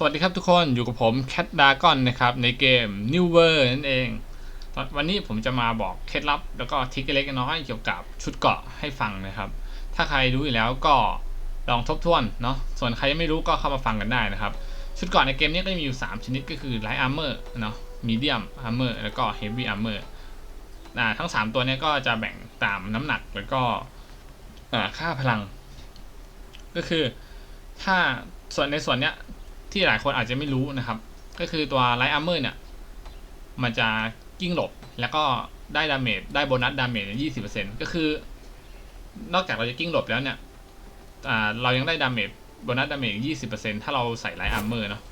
สวัสดีครับทุกคนอยู่กับผมแค t ดากอนนะครับในเกม New World นั่นเองวันนี้ผมจะมาบอกเคล็ดลับ แล้วก็ทริคเล็กน้อยเกี่ยวกับชุดเกราะให้ฟังนะครับ ถ้าใครรู้อยู่แล้วก็ลองทบทวนเนาะส่วนใครยังไม่รู้ก็เข้ามาฟังกันได้นะครับ ชุดเกราะในเกมนี้ก็จะมีอยู่ 3 ชนิดก็คือ Light Armor เนาะ Medium Armor แล้วก็ Heavy Armor อ่ทั้ง 3 ตัวนี้ก็จะแบ่งตามน้ำหนักแล้วก็ค่าพลัง ก็คือถ้าส่วนในส่วนเนี้ย ที่หลายคนอาจจะไม่รู้นะครับ ก็คือตัวไลท์อาร์เมอร์เนี่ย มันจะกิ้งหลบแล้วก็ได้ดาเมจได้โบนัสดาเมจยี่สิบเปอร์เซ็นต์ก็คือ นอกจากเราจะกิ้งหลบแล้วเนี่ยอ่เรายังได้ดาเมจโบนัสดาเมจยี่สิบเปอร์เซ็นต์ถ้าเราใส่ไลท์อาร์เมอร์เนาะ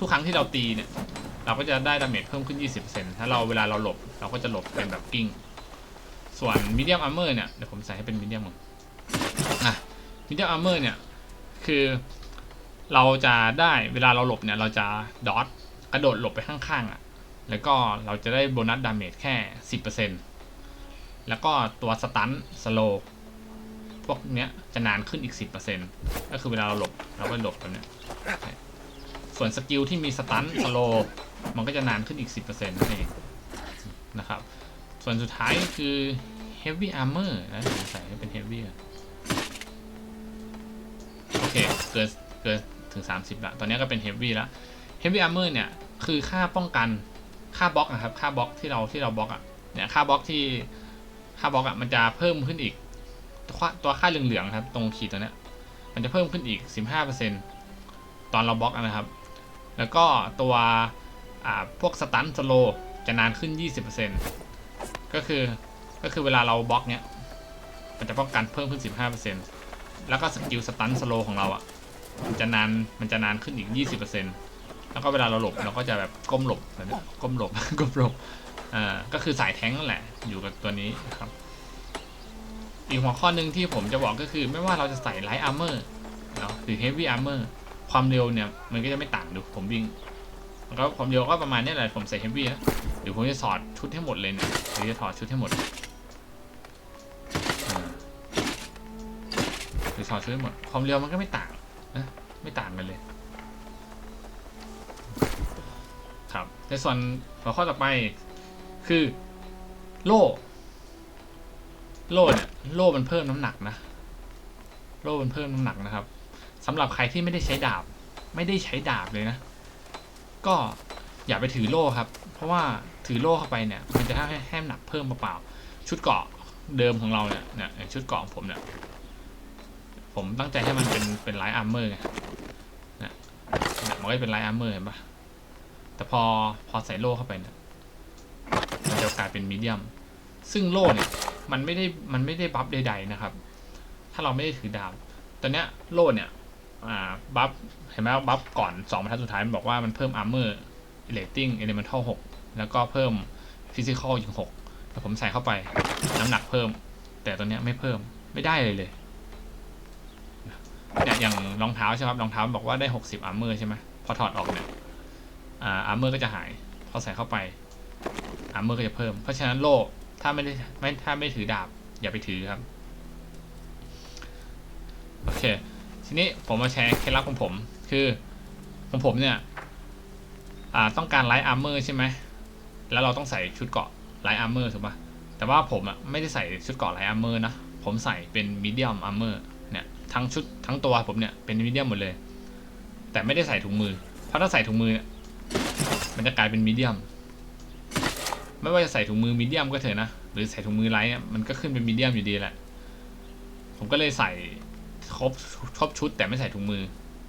ทุกครั้งที่เราตีเนี่ยเราก็จะได้ดาเมจเพิ่มขึ้น 20%ถ้าเราเวลาเราหลบ เราก็จะหลบเป็นแบบกิ้ง ส่วนมีเดียมอาร์เมอร์เนี่ย เดี๋ยวผมใส่ให้เป็นมีเดียมก่อนอะมีเดียมอาร์เมอร์เนี่ย คือ เราจะได้เวลาเราหลบเนี่ยเราจะดอทกระโดดหลบไปข้างๆอะ แล้วก็เราจะได้โบนัสดาเมจแค่ 10%แล้วก็ตัวสตันสโลพวกเนี้ยจะนานขึ้นอีก 10%ก็คือเวลาเราหลบเราก็หลบแบบเนี้ยส่วนสกิลที่มีสตันสโลมันก็จะนานขึ้นอีก 10%นั่นเองนะครับ ส่วนสุดท้ายคือ Heavy Armor นะใส่ให้เป็น Heavy ก่โอเค เกินเกิน ถึง 30ละตอนนี้ก็เป็น Heavy แล้ว Heavy Armor เนี่ยคือค่าป้องกันค่าบล็อกนะครับค่าบล็อกที่เราที่เราบล็อกอะเนี่ยค่าบล็อกที่ค่าบล็อกอะมันจะเพิ่มขึ้นอีกตัวตัวค่าเหลืองๆครับ ตรงขีดตัวเนี้ยมันจะเพิ่มขึ้นอีก 15%ตอนเราบล็อกนะครับ แล้วก็ตัวอ่าพวกสตันสโลจะนานขึ้น 20%ก็คือก็คือเวลาเราบล็อกเนี้ยมันจะป้องกันเพิ่มขึ้น 15%แล้วก็สกิลสตันสโลของเราอะ มันจะนานมันจะนานขึ้นอีก 20%แล้วก็เวลาเราหลบเราก็จะแบบก้มหลบแบบนี้ก้มหลบก้มหลบอ่าก็คือสายแท้งนั่นแหละ อยู่กับตัวนี้ครับ อีกหัวข้อหนึ่งที่ผมจะบอกก็คือ ไม่ว่าเราจะใส่ไลท์อาร์เมอร์เนาะหรือเฮฟวี่อาร์เมอร์ความเร็วเนี่ยมันก็จะไม่ต่างดูผมวิ่งแล้วก็ความเร็วก็ประมาณนี้แหละผมใส่เฮฟวี่นะเดี๋ยวผมจะถอดชุดให้หมดเลยเนี่ยเดี๋ยวจะถอดชุดให้หมดอ่าเดี๋ยวถอดชุดให้หมดความเร็วมันก็ไม่ต่าง นะไม่ต่างกันเลย ครับ ในส่วนหัวข้อต่อไปคือโล่ โล่เนี่ยโล่มันเพิ่มน้ำหนักนะ โล่มันเพิ่มน้ำหนักนะครับสำหรับใครที่ไม่ได้ใช้ดาบ ไม่ได้ใช้ดาบเลยนะ ก็อย่าไปถือโล่ครับ เพราะว่าถือโล่เข้าไปเนี่ย มันจะทำให้แห้มหนักเพิ่มเปล่าๆชุดเกราะเดิมของเราเนี่ยเนี่ยชุดเกราะของผมเนี่ย ผมตั้งใจให้มันเป็นเป็นไลท์อาร์เมอร์ไงนี่ยเนี่ยมันก็จะเป็นไลท์อาร์เมอร์เห็นปะแต่พอพอใส่โล่เข้าไปเนี่ยมันจะกลายเป็นมีเดียม ซึ่งโล่เนี่ยมันไม่ได้มันไม่ได้บัฟใดๆนะครับ ถ้าเราไม่ได้ถือดาบตอนเนี้ยโล่เนี่ยอ่าบัฟเห็นไหมบัฟก่อนสองบรรทัดสุดท้ายมันบอกว่ามันเพิ่ม armor rating elemental 6แล้วก็เพิ่ม physical อีก6แต่ผมใส่เข้าไปน้ำหนักเพิ่ม แต่ตัวเนี้ยไม่เพิ่มไม่ได้เลยเลย อย่างรองเท้าใช่ไหมครับรองเท้าบอกว่าได้60 armor ใช่ไหมพอถอดออกเนี่ยอ่า armor ก็จะหาย พอใส่เข้าไป armor ก็จะเพิ่ม เพราะฉะนั้นโล่ถ้าไม่ได้ไม่ถ้าไม่ถือดาบ อย่าไปถือครับ โอเค ทีนี้ผมมาแชร์เคล็ดลับของผม คือของผมเนี่ยต้องการไลท์อาร์เมอร์ใช่ไหม แล้วเราต้องใส่ชุดเกาะไลท์อาร์เมอร์ถูกปะแต่ว่าผมอะไม่ได้ใส่ชุดเกาะไลท์อาร์เมอร์นะ ผมใส่เป็นมีเดียมอาร์เมอร์ ทั้งชุดทั้งตัวผมเนี่ยเป็นมีเดียมหมดเลย แต่ไม่ได้ใส่ถุงมือ เพราะถ้าใส่ถุงมือ มันจะกลายเป็นมีเดียม ไม่ว่าจะใส่ถุงมือมีเดียมก็เถอะนะ หรือใส่ถุงมือไลท์มันก็ขึ้นเป็นมีเดียมอยู่ดีแหละ ผมก็เลยใส่ครบครบชุด แต่ไม่ใส่ถุงมือ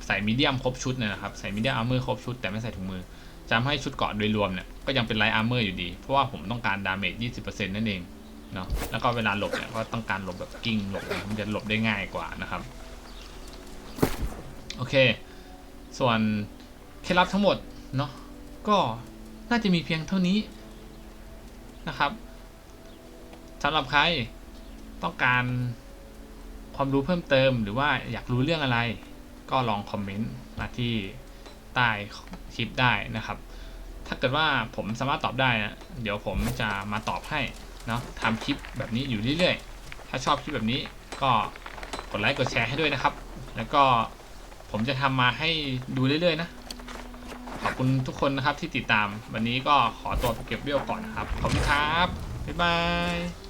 ใส่มีเดียมครบชุดนะครับ ใส่มีเดียมอาร์เมอร์ครบชุดแต่ไม่ใส่ถุงมือจะทำให้ชุดเกราะโดยรวมเนี่ยก็ยังเป็นไลท์อาร์เมอร์อยู่ดี เพราะว่าผมต้องการดาเมจ 20%นั่นเอง เนาะแล้วก็เวลาหลบเนี่ยก็ต้องการหลบแบบกิ้งหลบมันจะหลบได้ง่ายกว่านะครับ โอเค ส่วนเคล็ดลับทั้งหมดเนาะก็น่าจะมีเพียงเท่านี้นะครับสำหรับใครต้องการความรู้เพิ่มเติมหรือว่าอยากรู้เรื่องอะไร ก็ลองคอมเมนต์มาที่ใต้คลิปได้นะครับ ถ้าเกิดว่าผมสามารถตอบได้นะเดี๋ยวผมจะมาตอบให้ เนาะทำคลิปแบบนี้อยู่เรื่อยๆ ถ้าชอบคลิปแบบนี้ก็กดไลค์กดแชร์ให้ด้วยนะครับ แล้วก็ผมจะทำมาให้ดูเรื่อยๆ นะ ขอบคุณทุกคนนะครับที่ติดตาม วันนี้ก็ขอตัวไปเก็บเรี่ยวก่อนนะครับ ขอบคุณครับ บ๊ายบาย